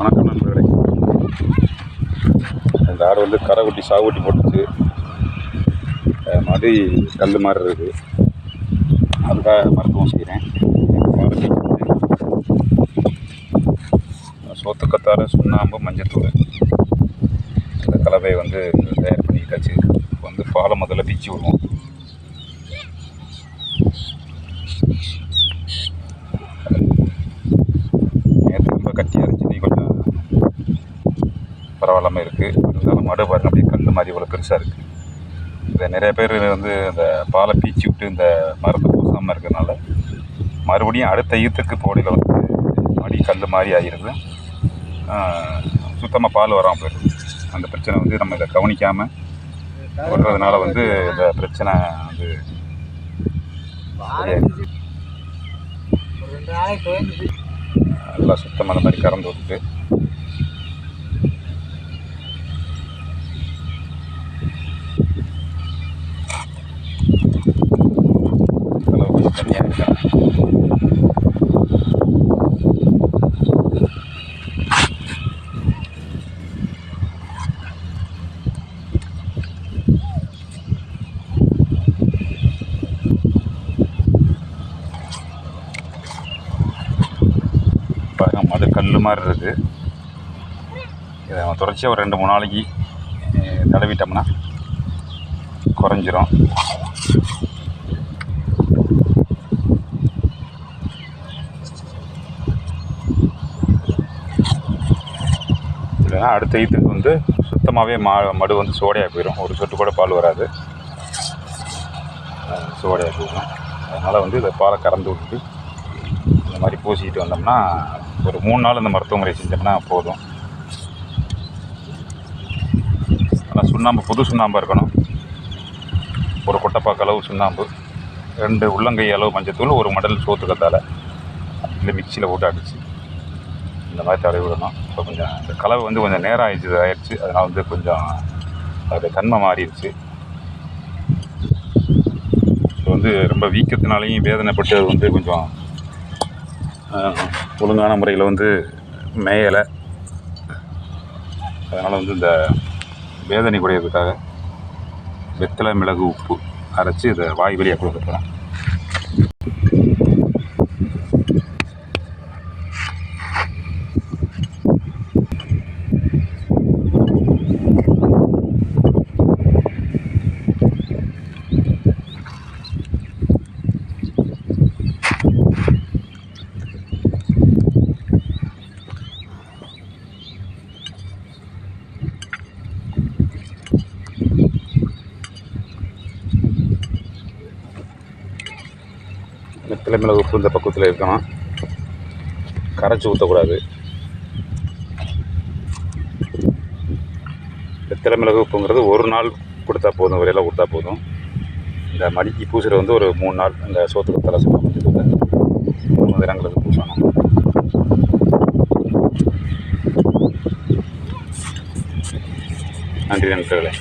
வணக்கம் நண்பர்களே. இந்த ஆடு வந்து கரை குட்டி சாகு குட்டி போட்டுச்சு மாதிரி கல் மாதிரி இருக்குது. அதுக்காக மருத்துவம் செய்கிறேன். சோத்துக்கத்தார சுண்ணாம்பு மஞ்சத்தூள். இந்த கலவையை வந்து தயார் பண்ணிக்கிட்டாச்சு. வந்து பாலை முதல்ல பிச்சு விடுவோம். பரவாயில்லாமல் இருக்குது இருந்தாலும் மடு பாருங்க அப்படியே கல் மாதிரி இவ்வளோ பெருசாக இருக்குது இதை நிறைய பேர் வந்து இந்த பாலை பீச்சி விட்டு இந்த மருந்து பூசாமல் இருக்கிறதுனால மறுபடியும் அடுத்த ஈத்துக்கு போடையில் வந்து மடி கல் மாதிரி ஆகிருது சுத்தமாக பால் வராமல் போயிடுது. அந்த பிரச்சனை வந்து நம்ம இதை கவனிக்காமல் விடுறதுனால வந்து இந்த பிரச்சனை வந்து. நல்லா சுத்தமாக அந்த மாதிரி கறந்து விட்டுட்டு அளவு கொஞ்சம் தண்ணியாக இருக்கா பாருங்க மது கல் மாதிரி இருக்குது இதை நம்ம தொடர்ச்சியாக ஒரு ரெண்டு மூணு நாளைக்கு தடவிட்டோம்னா குறைஞ்சிரும். இல்லைன்னா அடுத்த ஈத்துக்கு வந்து சுத்தமாகவே மா மடு வந்து சோடையாக போயிடும் ஒரு சொட்டு கூட பால் வராது. சோடையாக போயிடும் அதனால் வந்து இதை பாலை கறந்து விட்டுட்டு இந்த மாதிரி பூசிக்கிட்டு வந்தோம்னா ஒரு மூணு நாள் இந்த மருத்துவ முறை செஞ்சோம்னா போதும். ஆனால் சுண்ணாம்பு புது சுண்ணாம்பாக இருக்கணும். ஒரு கொட்டைப்பாக்கு அளவு சுண்ணாம்பு ரெண்டு உள்ளங்கை அளவு மஞ்சத்தூள் ஒரு மடல் சோத்துக்கத்தால் இல்லை மிக்சியில் போட்டு அடித்து இந்த மாதிரி தடவி விடணும். இப்போ கொஞ்சம் இந்த கலவை வந்து கொஞ்சம் நேரம் ஆயிடுச்சு ஆயிடுச்சு. அதனால் வந்து கொஞ்சம் அது தன்மை மாறிடுச்சு. இப்போ வந்து ரொம்ப வீக்கத்தினாலையும் வேதனைப்பட்டு அது வந்து கொஞ்சம் ஒழுங்கான முறையில் வந்து மேயலை. அதனால் வந்து இந்த வேதனை குறையிறதுக்காக வெத்தலை மிளகு உப்பு அரைச்சி இதை வாய் வழியாக கொடுக்க போகிறேன் வெத்தலை மிளகு உப்பு இந்த பக்கத்தில் இருக்கணும். கரைச்சி ஊற்றக்கூடாது வெத்தலை மிளகு உப்புங்கிறது ஒரு நாள் கொடுத்தா போதும் வரையில் கொடுத்தா போதும். இந்த மடிக்கு பூசுகிற வந்து ஒரு மூணு நாள் இந்த சோத்துக்கு தலை சுத்தம் பண்ணிட்டு மூணு தினங்களுக்கு பூசணும் நன்றி நண்பர்களே.